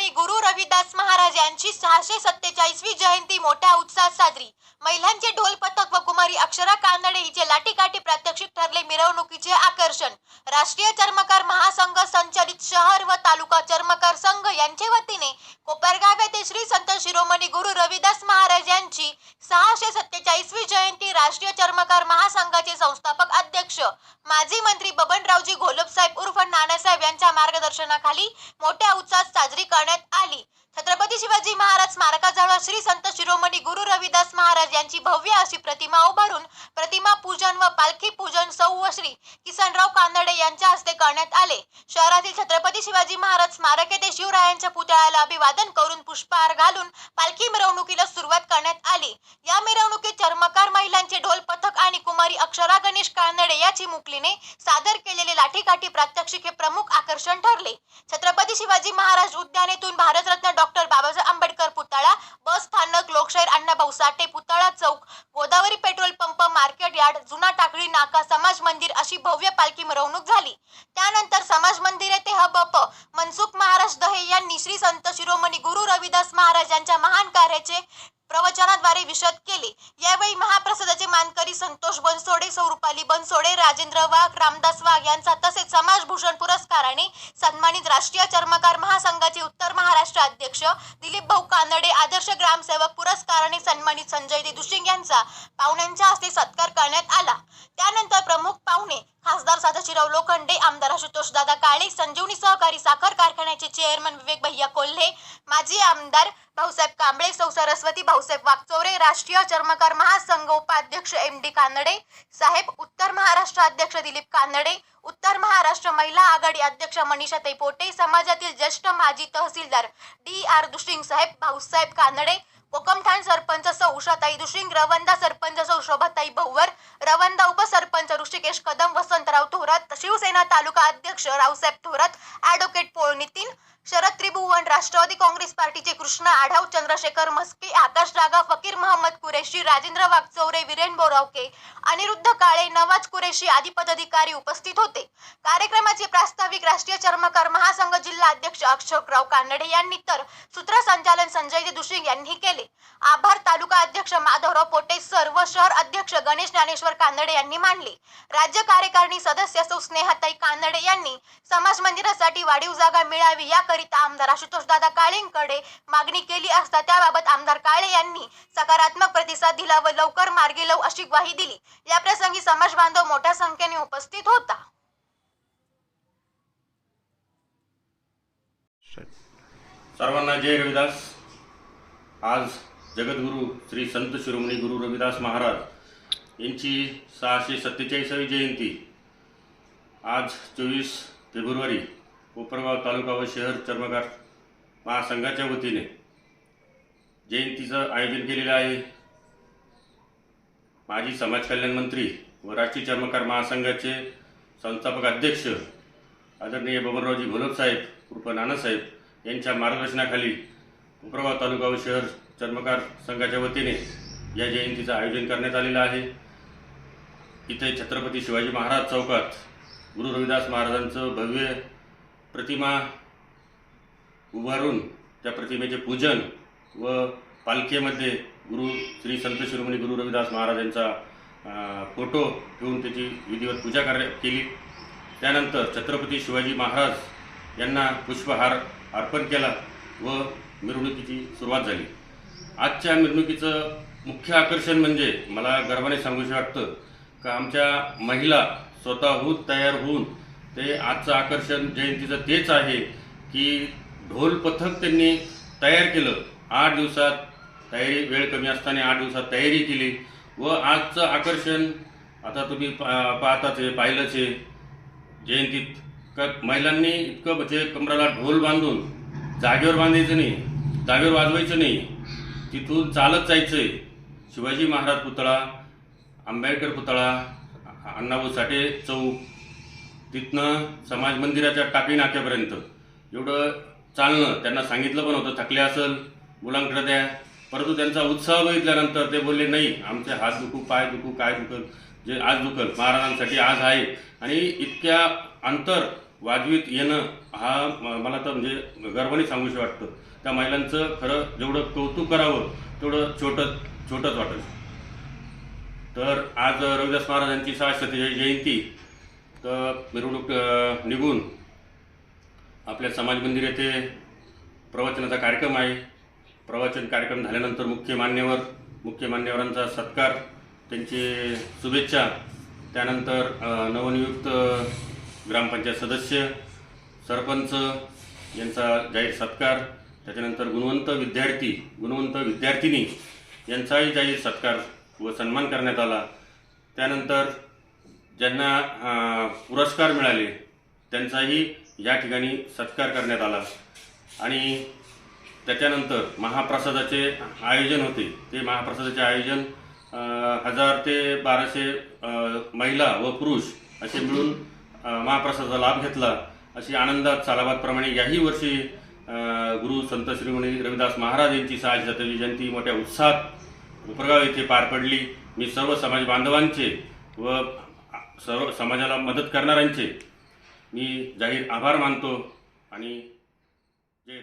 ठिकाणी गुरु रविदास महाराज यांची सहाशे सत्तेचाळीसवी जयंती मोठ्या उत्साहात साजरी. महिलांचे ढोल पथक व कुमारी अक्षरा कानडे हिचे लाठीकाठी प्रात्यक्षिक ठरले मिरवणुकीचे आकर्षण. राष्ट्रीय चर्मकार महासंघ संचलित शहर व तालुका चर्मकार संघ यांच्या वतीने कोपरगाव येथे श्री संत शिरोमणी गुरु रविदास महाराज यांची सहाशे सत्तेचाळीसवी जयंती राष्ट्रीय चर्मकार महासंघाचे संस्थापक अध्यक्ष. माजी मंत्री बबनरावजी घोलपसाहेब उर्फ नानासाहेब यांच्या मार्गदर्शनाखाली मोठ्या उत्साहात साजरी करण्यात आली. छत्रपती शिवाजी महाराज स्मारकाजवळ श्री संत शिरोमणी गुरु रविदास महाराज यांची भव्य अशी प्रतिमा उभारून प्रतिमा पूजन व पालखी पूजन सौ व श्री किसनराव कानडे यांच्या हस्ते करण्यात आले. शहरातील छत्रपती शिवाजी महाराज स्मारक येथे शिवरायांच्या पुतळ्याला अभिवादन करून पुष्पहार घालून पालखी मिरवणुकीला सुरुवात करण्यात आली. या मिरवणुकीत चर्मकार महिलांचे ढोल पथक आणि कुमारी अक्षरा गणेश कानडे या चिमुकलीने सादर केलेले लाठीकाठी प्रात्यक्षिक हे प्रमुख आकर्षण ठरले. छत्रपती शिवाजी महाराज उद्यानेतून भारतरत्न डॉक्टर बाबासाहेब आंबेडकर पुतळा बस स्थानक लोकशाहीर अण्णाभाऊ साठे यार्ड जुना टाकळी नाका समाज मंदिर अशी भव्य पालखी मिरवणूक झाली. त्यानंतर समाज मंदिर येथे हबप मनसुख महाराज दहे यांनी श्री संत शिरोमणी गुरु रविदास महाराज यांच्या महान कार्याचे प्रवचनाद्वारे विशद केले. यावेळी महाप्रसादाचे मानकरी संतोष बनसोडे स्वरूपाली बनसोडे राजेंद्र वाघ रामदास वाघ यांचा तसेच समाजभूषण पुरस्काराने सन्मानित राष्ट्रीय चर्मकार महासंघाचे उत्तर महाराष्ट्र अध्यक्ष दिलीप भाऊ कानडे आदर्श ग्रामसेवक पुरस्काराने सन्मानित संजय दे दुशिंग यांचा पाहुण्यांच्या हस्ते सत्कार करण्यात आला. त्यानंतर प्रमुख पाहुणे खासदार सदाशिवराव लोखंडे आमदार आशुतोष दादा काळे संजीवनी सहकारी साखर कारखान्याचे चेअरमन विवेक भैया कोल्हे माजी आमदार भाऊसाहेब कांबळे सौ सरस्वती भाऊसाहेब वागचौरे राष्ट्रीय चर्मकार महासंघ उपाध्यक्ष एम डी कानडे साहेब उत्तर महाराष्ट्र अध्यक्ष दिलीप कानडे उत्तर महाराष्ट्र महिला आघाडी अध्यक्ष मनीषा पोटे समाजातील ज्येष्ठ माजी तहसीलदार डी आर दुशिंग साहेब भाऊसाहेब कानडे कोकमठाण सरपंच सौ उषाताई दुशिंग रवंदा सरपंच सौ शोभाताई भौवर रवंदा उपसरपंच ऋषिकेश कदम वसंतराव थोरात शिवसेना तालुका अध्यक्ष रावसाहेब थोरात ॲडव्होकेट पोळ नितीन शरद त्रिभुवन राष्ट्रवादी काँग्रेस पार्टीचे कृष्णा आढाव चंद्रशेखर मस्के आकाश डागा फकीर मोहम्मद कुरेशी राजेंद्र वागचौरे विरेन बोरावके अनिरुद्ध काळे नवाज कुरेशी आदी पदाधिकारी उपस्थित होते. कार्यक्रमाचे प्रास्ताविक राष्ट्रीय चर्मकार महासंघ जिल्हा अध्यक्ष अक्षोकराव कानडे यांनी तर सूत्रसंचालन संजय दे यांनी केले. आभार तालुका अध्यक्ष माधवराव पोटे सर व शहर अध्यक्ष गणेश ज्ञानेश्वर कानडे यांनी मांडले राज्य कार्यकारिणी सदस्य सुस्नेहाताई कानडे यांनी समाज मंदिरासाठी वाढीव जागा मिळावी याकरिता आमदार आशुतोष दादा काळेंकडे मागणी केली असता त्याबाबत आमदार काळे यांनी सकारात्मक प्रतिसाद दिला व लवकर मार्गी लावू अशी ग्वाही दिली. या प्रसंगी समाज बांधव मोठ्या संख्येने उपस्थित होता. सर्वांना जय रविदास. आज जगद्गुरू श्री संत शिरोमणी गुरु रविदास महाराज यांची सहाशे सत्तेचाळीसावी जयंती आज चोवीस फेब्रुवारी कोपरगाव तालुका व शहर चर्मकार महासंघाच्या वतीने जयंतीचं आयोजन केलेलं आहे. माजी समाज कल्याण मंत्री व राष्ट्रीय चर्मकार महासंघाचे संस्थापक अध्यक्ष आदरणीय बबनरावजी घोलप साहेब उर्फ नानासाहेब यांच्या मार्गदर्शनाखाली कोपरगाव तालुका व शहर चर्मकार संघाच्या वतीने या जयंतीचं आयोजन करण्यात आलेलं आहे. इथे छत्रपती शिवाजी महाराज चौकात गुरु रविदास महाराजांचं भव्य प्रतिमा उभारून त्या प्रतिमेचे पूजन व पालखीमध्ये गुरु श्री संत शिरोमणी गुरु रविदास महाराज यांचा फोटो ठेवून त्याची विधिवत पूजा कार्य केली. त्यानंतर छत्रपती शिवाजी महाराज यांना पुष्पहार अर्पण केला व मिरवणुकीची सुरुवात झाली. आजच्या मिरवणुकीचं मुख्य आकर्षण म्हणजे मला गर्वाने सांगूशी वाटतं का आमच्या महिला स्वतःहून तयार होऊन ते आजचं आकर्षण जयंतीचं तेच आहे की ढोल पथक त्यांनी तयार केलं. आठ दिवसात तयारी वेळ कमी असताना आठ दिवसात तयारी केली. व आजचं आकर्षण आता तुम्ही पा- पाहताच आहे पाहिलंच आहे जयंतीत का महिलांनी इतकं म्हणजे कमराला ढोल बांधून जागेवर बांधायचं नाही जागेवर वाजवायचं नाही. तिथून चालत जायचं आहे शिवाजी महाराज पुतळा आंबेडकर पुतळा अण्णाभाऊ साठे चौक तिथनं समाज मंदिराच्या टाकळी नाक्यापर्यंत. एवढं चालणं त्यांना सांगितलं पण होतं थकले असेल मुलांकडे द्या. परंतु त्यांचा उत्साह बघितल्यानंतर ते बोलले नाही आमचे हात दुखू पाय दुखू काय दुखल जे आज दुखल महाराजांसाठी आज आहे. आणि इतक्या अंतर वाजवीत येणं हा मला तर म्हणजे गर्वाने सांगूशी वाटतं. त्या महिलांचं खरं जेवढं कौतुक करावं तेवढं छोटं छोटंच वाटत तर आज रविदास महाराजांची सहाशती जयंती तर मिरवणूक निघून आपल्या समाज मंदिर येथे प्रवचनाचा कार्यक्रम आहे. प्रवचन कार्यक्रम झाल्यानंतर मुख्य मान्यवर मुख्य मान्यवरांचा सत्कार त्यांची शुभेच्छा. त्यानंतर नवनियुक्त ग्रामपंचायत सदस्य सरपंच यांचा जाहीर सत्कार. त्याच्यानंतर गुणवंत विद्यार्थी गुणवंत विद्यार्थिनी यांचाही जाहीर सत्कार व सन्मान करण्यात आला. त्यानंतर ज्यांना पुरस्कार मिळाले त्यांचाही या ठिकाणी सत्कार करण्यात आला. आणि त्याच्यानंतर महाप्रसादाचे आयोजन होते. ते महाप्रसादाचे आयोजन हजार ते बाराशे महिला व पुरुष असे मिळून महाप्रसादाचा लाभ घेतला. अशी आनंदात सालाबादप्रमाणे याही वर्षी गुरु संत श्रीमणी रविदास महाराज यांची सहाशतावी जयंती मोठ्या उत्साहात उपरगाव येथे पार पडली. मी सर्व समाज बांधवांचे व सर्व समाजाला मदत करणाऱ्यांचे मी जाहीर आभार मानतो आणि जय